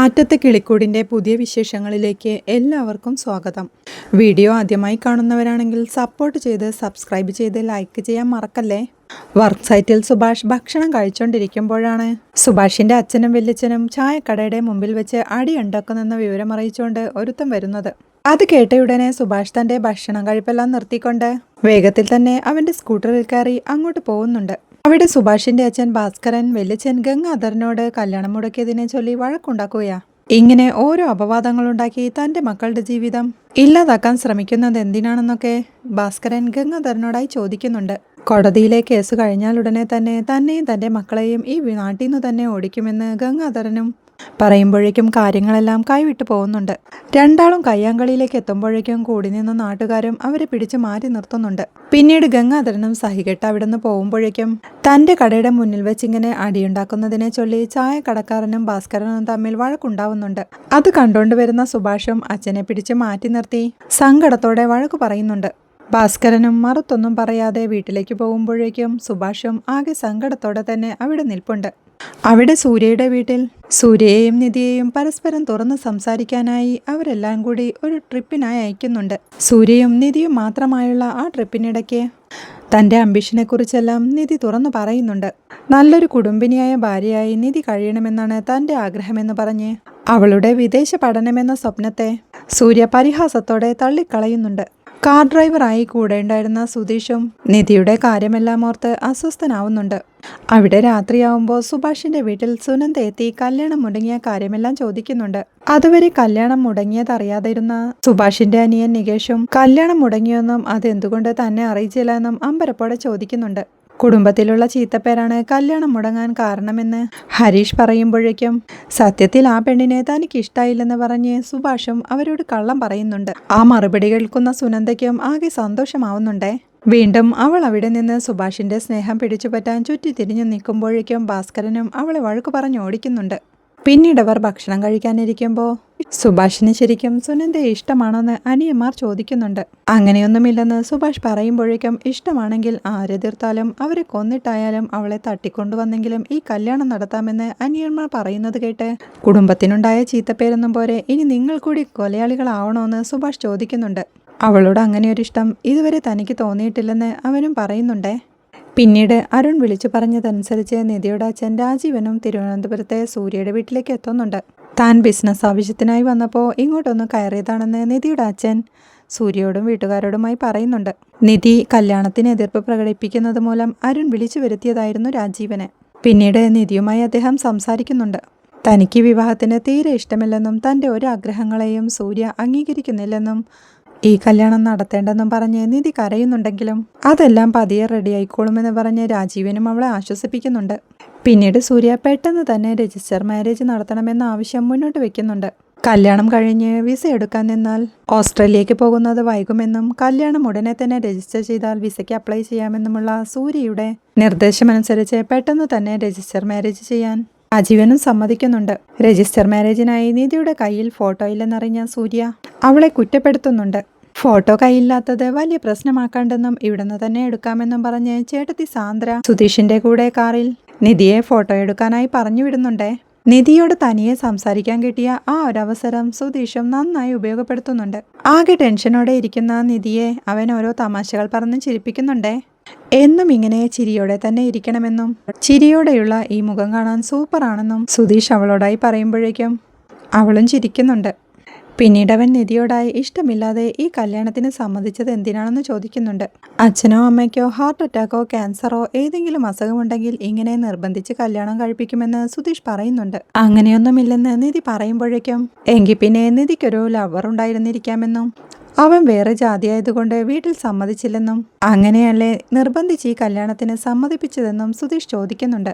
കാറ്റത്തെ കിളിക്കൂടിന്റെ പുതിയ വിശേഷങ്ങളിലേക്ക് എല്ലാവർക്കും സ്വാഗതം. വീഡിയോ ആദ്യമായി കാണുന്നവരാണെങ്കിൽ സപ്പോർട്ട് ചെയ്ത് സബ്സ്ക്രൈബ് ചെയ്ത് ലൈക്ക് ചെയ്യാൻ മറക്കല്ലേ? വർക്ക് സൈറ്റിൽ സുഭാഷ് ഭക്ഷണം കഴിച്ചുകൊണ്ടിരിക്കുമ്പോഴാണ് സുഭാഷിന്റെ അച്ഛനും വല്യച്ഛനും ചായക്കടയുടെ മുമ്പിൽ വെച്ച് അടി ഉണ്ടാക്കുന്നെന്ന വിവരം അറിയിച്ചുകൊണ്ട് ഒരുത്തം വരുന്നത്. അത് കേട്ടയുടനെ സുഭാഷ് തന്റെ ഭക്ഷണം കഴിപ്പെല്ലാം നിർത്തിക്കൊണ്ട് വേഗത്തിൽ തന്നെ അവന്റെ സ്കൂട്ടറിൽ കയറി അങ്ങോട്ട് പോകുന്നുണ്ട്. അവിടെ സുഭാഷിന്റെ അച്ഛൻ ഭാസ്കരൻ വലിയച്ഛൻ ഗംഗാധരനോട് കല്യാണം മുടക്കിയതിനെ ചൊല്ലി വഴക്കുണ്ടാക്കുകയാ. ഇങ്ങനെ ഓരോ അപവാദങ്ങളുണ്ടാക്കി തന്റെ മക്കളുടെ ജീവിതം ഇല്ലാതാക്കാൻ ശ്രമിക്കുന്നത് എന്തിനാണെന്നൊക്കെ ഭാസ്കരൻ ഗംഗാധരനോടായി ചോദിക്കുന്നുണ്ട്. കോടതിയിലെ കേസ് കഴിഞ്ഞാൽ ഉടനെ തന്നെ തന്നെയും തന്റെ മക്കളെയും ഈ നാട്ടിൽ നിന്ന് തന്നെ ഓടിക്കുമെന്ന് ഗംഗാധരനും പറയുമ്പോഴേക്കും കാര്യങ്ങളെല്ലാം കൈവിട്ടു പോകുന്നുണ്ട്. രണ്ടാളും കയ്യാങ്കളിയിലേക്ക് എത്തുമ്പോഴേക്കും കൂടി നിന്ന നാട്ടുകാരും അവരെ പിടിച്ചു മാറ്റി നിർത്തുന്നുണ്ട്. പിന്നീട് ഗംഗാധരനും സഹികെട്ട് അവിടെ നിന്ന് പോകുമ്പോഴേക്കും തന്റെ കടയുടെ മുന്നിൽ വെച്ച് ഇങ്ങനെ അടിയുണ്ടാക്കുന്നതിനെ ചൊല്ലി ചായ കടക്കാരനും ഭാസ്കരനും തമ്മിൽ വഴക്കുണ്ടാവുന്നുണ്ട്. അത് കണ്ടുകൊണ്ട് വരുന്ന സുഭാഷും അച്ഛനെ പിടിച്ച് മാറ്റി നിർത്തി സങ്കടത്തോടെ വഴക്കു പറയുന്നുണ്ട്. ഭാസ്കരനും മറുത്തൊന്നും പറയാതെ വീട്ടിലേക്ക് പോകുമ്പോഴേക്കും സുഭാഷും ആകെ സങ്കടത്തോടെ തന്നെ അവിടെ നിൽപ്പുണ്ട്. അവിടെ സൂര്യയുടെ വീട്ടിൽ സൂര്യയെയും നിധിയെയും പരസ്പരം തുറന്ന് സംസാരിക്കാനായി അവരെല്ലാം കൂടി ഒരു ട്രിപ്പിനായി അയക്കുന്നുണ്ട്. സൂര്യയും നിധിയും മാത്രമായുള്ള ആ ട്രിപ്പിനിടയ്ക്ക് തന്റെ അംബിഷനെക്കുറിച്ചെല്ലാം നിധി തുറന്നു പറയുന്നുണ്ട്. നല്ലൊരു കുടുംബിനിയായ ഭാര്യയായി നിധി കഴിയണമെന്നാണ് തന്റെ ആഗ്രഹമെന്ന് പറഞ്ഞ് അവളുടെ വിദേശ പഠനമെന്ന സ്വപ്നത്തെ സൂര്യ പരിഹാസത്തോടെ തള്ളിക്കളയുന്നുണ്ട്. കാർ ഡ്രൈവർ ആയി കൂടെ ഉണ്ടായിരുന്ന സുധീഷും നിധിയുടെ കാര്യമെല്ലാം ഓർത്ത് അസ്വസ്ഥനാവുന്നുണ്ട്. അവിടെ രാത്രിയാവുമ്പോൾ സുഭാഷിന്റെ വീട്ടിൽ സുനന്ദ എത്തി കല്യാണം മുടങ്ങിയ കാര്യമെല്ലാം ചോദിക്കുന്നുണ്ട്. അതുവരെ കല്യാണം മുടങ്ങിയതറിയാതിരുന്ന സുഭാഷിന്റെ അനിയൻ നികേഷും കല്യാണം മുടങ്ങിയെന്നും അതെന്തുകൊണ്ട് തന്നെ അറിയിച്ചില്ല എന്നും അമ്പരപ്പോടെ ചോദിക്കുന്നുണ്ട്. കുടുംബത്തിലുള്ള ചീത്തപ്പേരാണ് കല്യാണം മുടങ്ങാൻ കാരണമെന്ന് ഹരീഷ് പറയുമ്പോഴേക്കും സത്യത്തിൽ ആ പെണ്ണിനെ തനിക്ക് ഇഷ്ടായില്ലെന്ന് പറഞ്ഞ് സുഭാഷും അവരോട് കള്ളം പറയുന്നുണ്ട്. ആ മറുപടി കേൾക്കുന്ന സുനന്ദയ്ക്കും ആകെ സന്തോഷമാവുന്നുണ്ടേ. വീണ്ടും അവൾ അവിടെ നിന്ന് സുഭാഷിന്റെ സ്നേഹം പിടിച്ചുപറ്റാൻ ചുറ്റി തിരിഞ്ഞു നിൽക്കുമ്പോഴേക്കും ഭാസ്കരനും അവളെ വഴക്കു പറഞ്ഞ് ഓടിക്കുന്നുണ്ട്. പിന്നീട് അവർ ഭക്ഷണം കഴിക്കാനിരിക്കുമ്പോൾ സുഭാഷിന് ശരിക്കും സുനന്ദയെ ഇഷ്ടമാണോന്ന് അനിയന്മാർ ചോദിക്കുന്നുണ്ട്. അങ്ങനെയൊന്നുമില്ലെന്ന് സുഭാഷ് പറയുമ്പോഴേക്കും ഇഷ്ടമാണെങ്കിൽ ആരെതിർത്താലും അവരെ കൊന്നിട്ടായാലും അവളെ തട്ടിക്കൊണ്ടുവന്നെങ്കിലും ഈ കല്യാണം നടത്താമെന്ന് അനിയന്മാർ പറയുന്നത് കേട്ട് കുടുംബത്തിനുണ്ടായ ചീത്തപ്പേരൊന്നും പോരെ ഇനി നിങ്ങൾ കൂടി കൊലയാളികളാവണോന്ന് സുഭാഷ് ചോദിക്കുന്നുണ്ട്. അവളോട് അങ്ങനെയൊരിഷ്ടം ഇതുവരെ തനിക്ക് തോന്നിയിട്ടില്ലെന്ന് അവനും പറയുന്നുണ്ടേ. പിന്നീട് അരുൺ വിളിച്ചു പറഞ്ഞതനുസരിച്ച് നിധിയുടെ അച്ഛൻ രാജീവനും തിരുവനന്തപുരത്തെ സൂര്യയുടെ വീട്ടിലേക്ക് എത്തുന്നുണ്ട്. താൻ ബിസിനസ് ആവശ്യത്തിനായി വന്നപ്പോൾ ഇങ്ങോട്ടൊന്ന് കയറിയതാണെന്ന് നിധിയുടെ അച്ഛൻ സൂര്യയോടും വീട്ടുകാരോടുമായി പറയുന്നുണ്ട്. നിധി കല്യാണത്തിന് എതിർപ്പ് പ്രകടിപ്പിക്കുന്നത് മൂലം അരുൺ വിളിച്ചു വരുത്തിയതായിരുന്നു രാജീവനെ. പിന്നീട് നിധിയുമായി അദ്ദേഹം സംസാരിക്കുന്നുണ്ട്. തനിക്ക് വിവാഹത്തിന് തീരെ ഇഷ്ടമില്ലെന്നും തന്റെ ഒരു ആഗ്രഹങ്ങളെയും സൂര്യ അംഗീകരിക്കുന്നില്ലെന്നും ഈ കല്യാണം നടത്തേണ്ടെന്നും പറഞ്ഞ് നിധി കരയുന്നുണ്ടെങ്കിലും അതെല്ലാം പതിയെ റെഡി ആയിക്കോളുമെന്ന് പറഞ്ഞ് രാജീവനും അവളെ ആശ്വസിപ്പിക്കുന്നുണ്ട്. പിന്നീട് സൂര്യ പെട്ടെന്ന് തന്നെ രജിസ്റ്റർ മാരേജ് നടത്തണമെന്ന ആവശ്യം മുന്നോട്ട് വെക്കുന്നുണ്ട്. കല്യാണം കഴിഞ്ഞ് വിസ എടുക്കാൻ നിന്നാൽ ഓസ്ട്രേലിയക്ക് പോകുന്നത് വൈകുമെന്നും കല്യാണം ഉടനെ തന്നെ രജിസ്റ്റർ ചെയ്താൽ വിസയ്ക്ക് അപ്ലൈ ചെയ്യാമെന്നുമുള്ള സൂര്യയുടെ നിർദ്ദേശമനുസരിച്ച് പെട്ടെന്ന് തന്നെ രജിസ്റ്റർ മാരേജ് ചെയ്യാൻ രാജീവനും സമ്മതിക്കുന്നുണ്ട്. രജിസ്റ്റർ മാരേജിനായി നിധിയുടെ കയ്യിൽ ഫോട്ടോ ഇല്ലെന്നറിഞ്ഞ സൂര്യ അവളെ കുറ്റപ്പെടുത്തുന്നുണ്ട്. ഫോട്ടോ കയ്യില്ലാത്തത് വലിയ പ്രശ്നമാക്കാണ്ടെന്നും ഇവിടുന്ന് തന്നെ എടുക്കാമെന്നും പറഞ്ഞ് ചേട്ടത്തി സാന്ദ്ര സുധീഷിന്റെ കൂടെ കാറിൽ നിധിയെ ഫോട്ടോ എടുക്കാനായി പറഞ്ഞു വിടുന്നുണ്ടേ. നിധിയോട് തനിയെ സംസാരിക്കാൻ കിട്ടിയ ആ ഒരവസരം സുധീഷും നന്നായി ഉപയോഗപ്പെടുത്തുന്നുണ്ട്. ആകെ ടെൻഷനോടെ ഇരിക്കുന്ന നിധിയെ അവൻ ഓരോ തമാശകൾ പറഞ്ഞ് ചിരിപ്പിക്കുന്നുണ്ടേ. എന്നും ഇങ്ങനെ ചിരിയോടെ തന്നെ ഇരിക്കണമെന്നും ചിരിയോടെയുള്ള ഈ മുഖം കാണാൻ സൂപ്പറാണെന്നും സുധീഷ് അവളോടായി പറയുമ്പോഴേക്കും അവളും ചിരിക്കുന്നുണ്ട്. പിന്നീട് അവൻ നിധിയോടായി ഇഷ്ടമില്ലാതെ ഈ കല്യാണത്തിന് സമ്മതിച്ചത് എന്തിനാണെന്ന് ചോദിക്കുന്നുണ്ട്. അച്ഛനോ അമ്മയ്ക്കോ ഹാർട്ട് അറ്റാക്കോ ക്യാൻസറോ ഏതെങ്കിലും അസുഖമുണ്ടെങ്കിൽ ഇങ്ങനെ നിർബന്ധിച്ച് കല്യാണം കഴിപ്പിക്കുമെന്ന് സുധീഷ് പറയുന്നുണ്ട്. അങ്ങനെയൊന്നുമില്ലെന്ന് നിധി പറയുമ്പോഴേക്കും എങ്കിൽ പിന്നെ നിധിക്കൊരു ലവർ ഉണ്ടായിരുന്നിരിക്കാമെന്നും അവൻ വേറെ ജാതിയായതുകൊണ്ട് വീട്ടിൽ സമ്മതിച്ചില്ലെന്നും അങ്ങനെയല്ലേ നിർബന്ധിച്ച് ഈ കല്യാണത്തിന് സമ്മതിപ്പിച്ചതെന്നും സുധീഷ് ചോദിക്കുന്നുണ്ട്.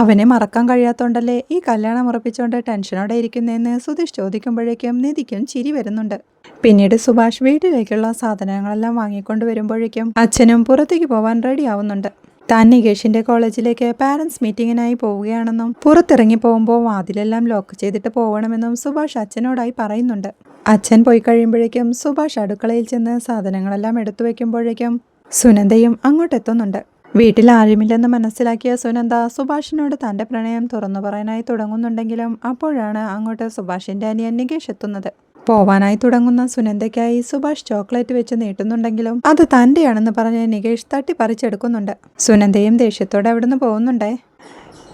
അവനെ മറക്കാൻ കഴിയാത്തോണ്ടല്ലേ ഈ കല്യാണം ഉറപ്പിച്ചുകൊണ്ട് ടെൻഷനോടെ ഇരിക്കുന്നതെന്ന് സുധീഷ് ചോദിക്കുമ്പോഴേക്കും നിധിക്കും ചിരി വരുന്നുണ്ട്. പിന്നീട് സുഭാഷ് വീട്ടിലേക്കുള്ള സാധനങ്ങളെല്ലാം വാങ്ങിക്കൊണ്ട് വരുമ്പോഴേക്കും അച്ഛനും പുറത്തേക്ക് പോവാൻ റെഡി ആവുന്നുണ്ട് താൻ നികേഷിന്റെ കോളേജിലേക്ക് പാരന്റ്സ് മീറ്റിങ്ങിനായി പോവുകയാണെന്നും പുറത്തിറങ്ങി പോകുമ്പോൾ വാതിലെല്ലാം ലോക്ക് ചെയ്തിട്ട് പോകണമെന്നും സുഭാഷ് അച്ഛനോടായി പറയുന്നുണ്ട്. അച്ഛൻ പോയി കഴിയുമ്പോഴേക്കും സുഭാഷ് അടുക്കളയിൽ ചെന്ന് സാധനങ്ങളെല്ലാം എടുത്തു വെക്കുമ്പോഴേക്കും സുനന്ദയും അങ്ങോട്ടെത്തുന്നുണ്ട് വീട്ടിൽ ആരുമില്ലെന്ന് മനസ്സിലാക്കിയ സുനന്ദ സുഭാഷിനോട് തന്റെ പ്രണയം തുറന്നു പറയാനായി തുടങ്ങുന്നുണ്ടെങ്കിലും അപ്പോഴാണ് അങ്ങോട്ട് സുഭാഷിന്റെ അനിയൻ നികേഷ് എത്തുന്നത്. പോവാനായി തുടങ്ങുന്ന സുനന്ദയ്ക്കായി സുഭാഷ് ചോക്ലേറ്റ് വെച്ച് നീട്ടുന്നുണ്ടെങ്കിലും അത് തന്റെയാണെന്ന് പറഞ്ഞ് നികേഷ് തട്ടിപ്പറിച്ചെടുക്കുന്നുണ്ട്. സുനന്ദയും ദേഷ്യത്തോടെ അവിടുന്ന് പോകുന്നുണ്ടേ.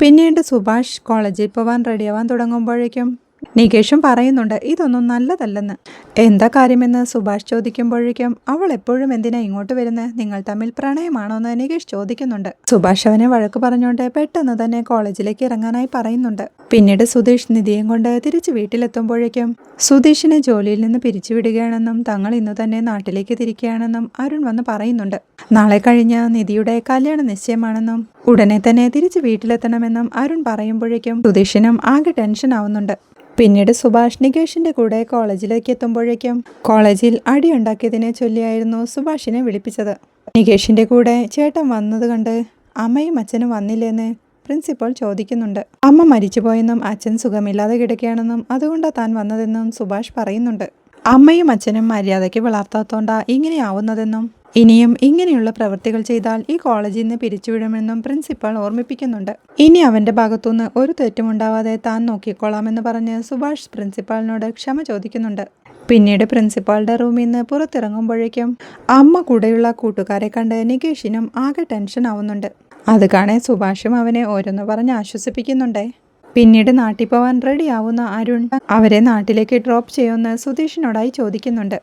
പിന്നീട് സുഭാഷ് കോളേജിൽ പോവാൻ റെഡിയാവാൻ തുടങ്ങുമ്പോഴേക്കും നികേഷും പറയുന്നുണ്ട് ഇതൊന്നും നല്ലതല്ലെന്ന്. എന്താ കാര്യമെന്ന് സുഭാഷ് ചോദിക്കുമ്പോഴേക്കും അവൾ എപ്പോഴും എന്തിനാ ഇങ്ങോട്ട് വരുന്നത് നിങ്ങൾ തമ്മിൽ പ്രണയമാണോ എന്ന് നികേഷ് ചോദിക്കുന്നുണ്ട്. സുഭാഷ് അവനെ വഴക്ക് പറഞ്ഞുകൊണ്ട് പെട്ടെന്ന് തന്നെ കോളേജിലേക്ക് ഇറങ്ങാനായി പറയുന്നുണ്ട്. പിന്നീട് സുധീഷ് നിധിയും കൊണ്ട് തിരിച്ച് വീട്ടിലെത്തുമ്പോഴേക്കും സുധീഷിനെ ജോലിയിൽ നിന്ന് പിരിച്ചുവിടുകയാണെന്നും തങ്ങൾ ഇന്ന് തന്നെ നാട്ടിലേക്ക് തിരിക്കുകയാണെന്നും അരുൺ വന്ന് പറയുന്നുണ്ട്. നാളെ കഴിഞ്ഞ നിധിയുടെ കല്യാണ നിശ്ചയമാണെന്നും ഉടനെ തന്നെ തിരിച്ച് വീട്ടിലെത്തണമെന്നും അരുൺ പറയുമ്പോഴേക്കും സുധീഷിനും ആകെ ടെൻഷൻ ആവുന്നുണ്ട്. പിന്നീട് സുഭാഷ് നികേഷിന്റെ കൂടെ കോളേജിലേക്ക് എത്തുമ്പോഴേക്കും കോളേജിൽ അടിയുണ്ടാക്കിയതിനെ ചൊല്ലിയായിരുന്നു സുഭാഷിനെ വിളിപ്പിച്ചത്. നികേഷിന്റെ കൂടെ ചേട്ടൻ വന്നത് കണ്ട് അമ്മയും അച്ഛനും വന്നില്ലെന്ന് പ്രിൻസിപ്പൽ ചോദിക്കുന്നുണ്ട്. അമ്മ മരിച്ചുപോയെന്നും അച്ഛൻ സുഖമില്ലാതെ കിടക്കുകയാണെന്നും അതുകൊണ്ടാണ് താൻ വന്നതെന്നും സുഭാഷ് പറയുന്നുണ്ട്. അമ്മയും അച്ഛനും മര്യാദയ്ക്ക് വളർത്താത്തോണ്ടാ ഇങ്ങനെയാവുന്നതെന്നും ഇനിയും ഇങ്ങനെയുള്ള പ്രവൃത്തികൾ ചെയ്താൽ ഈ കോളേജിൽ നിന്ന് പിരിച്ചുവിടുമെന്നും പ്രിൻസിപ്പൽ ഓർമ്മിപ്പിക്കുന്നുണ്ട്. ഇനി അവന്റെ ഭാഗത്തുനിന്ന് ഒരു തെറ്റും ഉണ്ടാവാതെ താൻ നോക്കിക്കോളാമെന്ന് പറഞ്ഞ് സുഭാഷ് പ്രിൻസിപ്പാളിനോട് ക്ഷമ ചോദിക്കുന്നുണ്ട്. പിന്നീട് പ്രിൻസിപ്പാളുടെ റൂമിൽ നിന്ന് പുറത്തിറങ്ങുമ്പോഴേക്കും അമ്മ കൂടെയുള്ള കൂട്ടുകാരെ കണ്ട് നികേഷിനും ആകെ ടെൻഷൻ ആവുന്നുണ്ട്. അത് കാണേ സുഭാഷും അവനെ ഓരോന്ന് പറഞ്ഞ് ആശ്വസിപ്പിക്കുന്നുണ്ടേ. പിന്നീട് നാട്ടിൽ പോവാൻ റെഡിയാവുന്ന അരുൺ അവരെ നാട്ടിലേക്ക് ഡ്രോപ്പ് ചെയ്യുമെന്ന് സുധീഷിനോടായി ചോദിക്കുന്നുണ്ട്.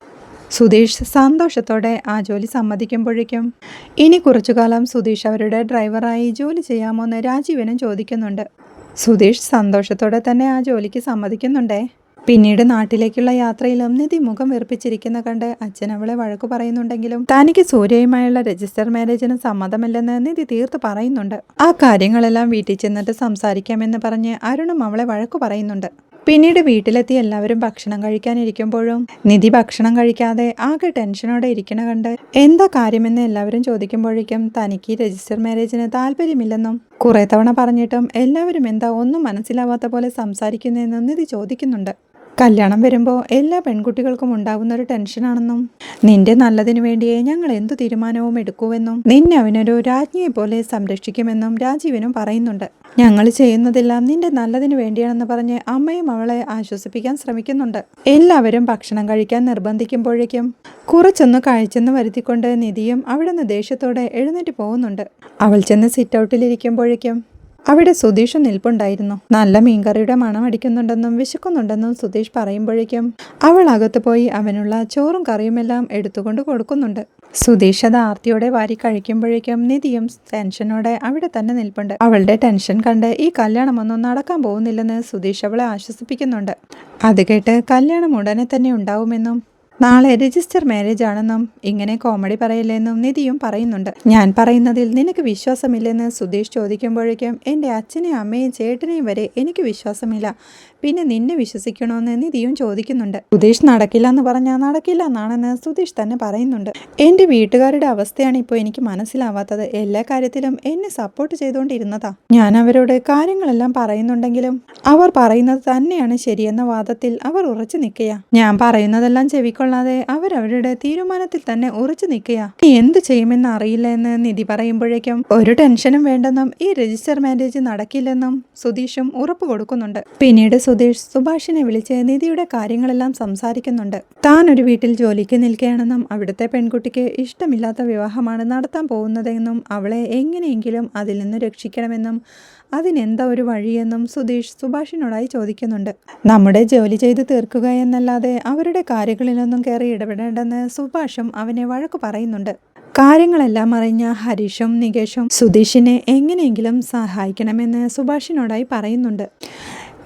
സുധീഷ് സന്തോഷത്തോടെ ആ ജോലി സമ്മതിക്കുമ്പോഴേക്കും ഇനി കുറച്ചു കാലം സുധീഷ് അവരുടെ ഡ്രൈവറായി ജോലി ചെയ്യാമോ എന്ന് രാജീവനും ചോദിക്കുന്നുണ്ട്. സുധീഷ് സന്തോഷത്തോടെ തന്നെ ആ ജോലിക്ക് സമ്മതിക്കുന്നുണ്ടേ. പിന്നീട് നാട്ടിലേക്കുള്ള യാത്രയിലും നിധി മുഖം വെറുപ്പിച്ചിരിക്കുന്ന കണ്ട് അച്ഛൻ അവളെ വഴക്ക് പറയുന്നുണ്ടെങ്കിലും തനിക്ക് സൂര്യയുമായുള്ള രജിസ്റ്റർ മാരേജിന് സമ്മതമല്ലെന്ന് നിധി തീർത്ത് പറയുന്നുണ്ട്. ആ കാര്യങ്ങളെല്ലാം വീട്ടിൽ ചെന്നിട്ട് സംസാരിക്കാമെന്ന് പറഞ്ഞ് അരുണും അവളെ വഴക്കു പറയുന്നുണ്ട്. പിന്നീട് വീട്ടിലെത്തി എല്ലാവരും ഭക്ഷണം കഴിക്കാനിരിക്കുമ്പോഴും നിധി ഭക്ഷണം കഴിക്കാതെ ആകെ ടെൻഷനോടെ ഇരിക്കണ കണ്ട് എന്താ കാര്യമെന്ന് എല്ലാവരും ചോദിക്കുമ്പോഴേക്കും തനിക്ക് രജിസ്റ്റർ മാരേജിന് താല്പര്യമില്ലെന്നും കുറെ തവണ പറഞ്ഞിട്ടും എല്ലാവരും എന്താ ഒന്നും മനസ്സിലാവാത്ത പോലെ സംസാരിക്കുന്നതെന്നും നിധി ചോദിക്കുന്നുണ്ട്. കല്യാണം വരുമ്പോൾ എല്ലാ പെൺകുട്ടികൾക്കും ഉണ്ടാകുന്ന ഒരു ടെൻഷനാണെന്നും നിന്റെ നല്ലതിനു വേണ്ടിയേ ഞങ്ങൾ എന്തു തീരുമാനവും എടുക്കുമെന്നും നിന്നെ അവനൊരു രാജ്ഞിയെ പോലെ സംരക്ഷിക്കുമെന്നും രാജീവനും പറയുന്നുണ്ട്. ഞങ്ങൾ ചെയ്യുന്നതെല്ലാം നിന്റെ നല്ലതിനു വേണ്ടിയാണെന്ന് പറഞ്ഞ് അമ്മയും അവളെ ആശ്വസിപ്പിക്കാൻ ശ്രമിക്കുന്നുണ്ട്. എല്ലാവരും ഭക്ഷണം കഴിക്കാൻ നിർബന്ധിക്കുമ്പോഴേക്കും കുറച്ചൊന്ന് കഴിച്ചെന്ന് വരുത്തിക്കൊണ്ട് നിധിയും അവിടെ നിന്ന് ദേഷ്യത്തോടെ എഴുന്നേറ്റ് പോകുന്നുണ്ട്. അവൾ ചെന്ന് സിറ്റ് ഔട്ടിലിരിക്കുമ്പോഴേക്കും അവിടെ സുധീഷ് നിൽപ്പുണ്ടായിരുന്നു. നല്ല മീൻകറിയുടെ മണം അടിക്കുന്നുണ്ടെന്നും വിശക്കുന്നുണ്ടെന്നും സുധീഷ് പറയുമ്പോഴേക്കും അവൾ അകത്ത് പോയി അവനുള്ള ചോറും കറിയുമെല്ലാം എടുത്തുകൊണ്ട് കൊടുക്കുന്നുണ്ട്. സുധീഷ് അത് ആർത്തിയോടെ വാരി കഴിക്കുമ്പോഴേക്കും നിധിയും ടെൻഷനോടെ അവിടെ തന്നെ നിൽപ്പുണ്ട്. അവളുടെ ടെൻഷൻ കണ്ട് ഈ കല്യാണമൊന്നും നടക്കാൻ പോകുന്നില്ലെന്ന് സുധീഷ് അവളെ ആശ്വസിപ്പിക്കുന്നുണ്ട്. അത് കേട്ട് കല്യാണം ഉടനെ തന്നെ ഉണ്ടാവുമെന്നും നാളെ രജിസ്റ്റർ മാരേജ് ആണെന്നും ഇങ്ങനെ കോമഡി പറയില്ലെന്നും നിധിയും പറയുന്നുണ്ട്. ഞാൻ പറയുന്നതിൽ നിനക്ക് വിശ്വാസമില്ലെന്ന് സുധീഷ് ചോദിക്കുമ്പോഴേക്കും എന്റെ അച്ഛനെയും അമ്മയും ചേട്ടനെയും വരെ എനിക്ക് വിശ്വാസമില്ല. പിന്നെ നിന്നെ വിശ്വസിക്കണമെന്ന് നിധിയും ചോദിക്കുന്നുണ്ട്. സുധീഷ് നടക്കില്ല എന്ന് പറഞ്ഞാൽ നടക്കില്ല എന്നാണെന്ന് സുധീഷ് തന്നെ പറയുന്നുണ്ട്. എന്റെ വീട്ടുകാരുടെ അവസ്ഥയാണ് ഇപ്പോൾ എനിക്ക് മനസ്സിലാവാത്തത്. എല്ലാ കാര്യത്തിലും എന്നെ സപ്പോർട്ട് ചെയ്തുകൊണ്ടിരുന്നതാ ഞാൻ അവരോട് കാര്യങ്ങളെല്ലാം പറയുന്നുണ്ടെങ്കിലും അവർ പറയുന്നത് തന്നെയാണ് ശരിയെന്ന വാദത്തിൽ അവർ ഉറച്ചു നിൽക്കുക ഞാൻ പറയുന്നതെല്ലാം ചെവിക്കൊള്ളാതെ അവരവരുടെ തീരുമാനത്തിൽ തന്നെ ഉറച്ചു നിൽക്കുക നീ എന്ത് ചെയ്യുമെന്ന് അറിയില്ല എന്ന് നിധി പറയുമ്പോഴേക്കും ഒരു ടെൻഷനും വേണ്ടെന്നും ഈ രജിസ്റ്റർ മാരേജ് നടക്കില്ലെന്നും സുധീഷും ഉറപ്പ് കൊടുക്കുന്നുണ്ട്. പിന്നീട് സുധീഷ് സുഭാഷിനെ വിളിച്ച് നിധിയുടെ കാര്യങ്ങളെല്ലാം സംസാരിക്കുന്നുണ്ട്. താൻ ഒരു വീട്ടിൽ ജോലിക്ക് നിൽക്കുകയാണെന്നും അവിടുത്തെ പെൺകുട്ടിക്ക് ഇഷ്ടമില്ലാത്ത വിവാഹമാണ് നടത്താൻ പോകുന്നതെന്നും അവളെ എങ്ങനെയെങ്കിലും അതിൽ നിന്ന് രക്ഷിക്കണമെന്നും അതിനെന്താ ഒരു വഴിയെന്നും സുധീഷ് സുഭാഷിനോടായി ചോദിക്കുന്നുണ്ട്. നമ്മുടെ ജോലി ചെയ്ത് തീർക്കുക എന്നല്ലാതെ അവരുടെ കാര്യങ്ങളിലൊന്നും കയറി ഇടപെടേണ്ടെന്ന് സുഭാഷും അവനെ വഴക്കു പറയുന്നുണ്ട്. കാര്യങ്ങളെല്ലാം അറിഞ്ഞ ഹരീഷും നികേഷും സുധീഷിനെ എങ്ങനെയെങ്കിലും സഹായിക്കണമെന്ന് സുഭാഷിനോടായി പറയുന്നുണ്ട്.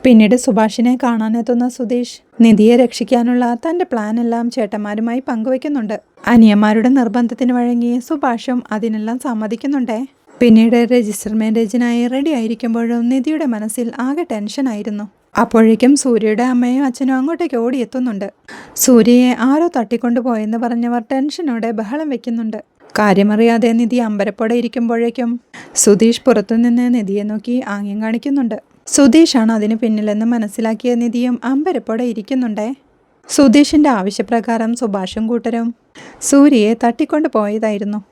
പിന്നീട് സുഭാഷിനെ കാണാനെത്തുന്ന സുധീഷ് നിധിയെ രക്ഷിക്കാനുള്ള തന്റെ പ്ലാനെല്ലാം ചേട്ടന്മാരുമായി പങ്കുവെക്കുന്നുണ്ട്. അനിയന്മാരുടെ നിർബന്ധത്തിന് വഴങ്ങി സുഭാഷും അതിനെല്ലാം സമ്മതിക്കുന്നുണ്ടേ? പിന്നീട് രജിസ്റ്റർ മാരേജിനായി റെഡി ആയിരിക്കുമ്പോഴും നിധിയുടെ മനസ്സിൽ ആകെ ടെൻഷനായിരുന്നു അപ്പോഴേക്കും സൂര്യയുടെ അമ്മയും അച്ഛനും അങ്ങോട്ടേക്ക് ഓടിയെത്തുന്നുണ്ട്. സൂര്യയെ ആരോ തട്ടിക്കൊണ്ടുപോയെന്ന് പറഞ്ഞവർ ടെൻഷനോടെ ബഹളം വെക്കുന്നുണ്ട്. കാര്യമറിയാതെ നിധി അമ്പരപ്പോടെ ഇരിക്കുമ്പോഴേക്കും സുധീഷ് പുറത്തുനിന്ന് നിധിയെ നോക്കി ആംഗ്യം കാണിക്കുന്നുണ്ട്. സുധീഷാണ് അതിന് പിന്നിലെന്ന് മനസ്സിലാക്കിയ നിധിയും അമ്പരപ്പോടെ ഇരിക്കുന്നുണ്ടേ. സുധീഷിന്റെ ആവശ്യപ്രകാരം സുഭാഷും കൂട്ടരും സൂര്യയെ തട്ടിക്കൊണ്ടു പോയതായിരുന്നു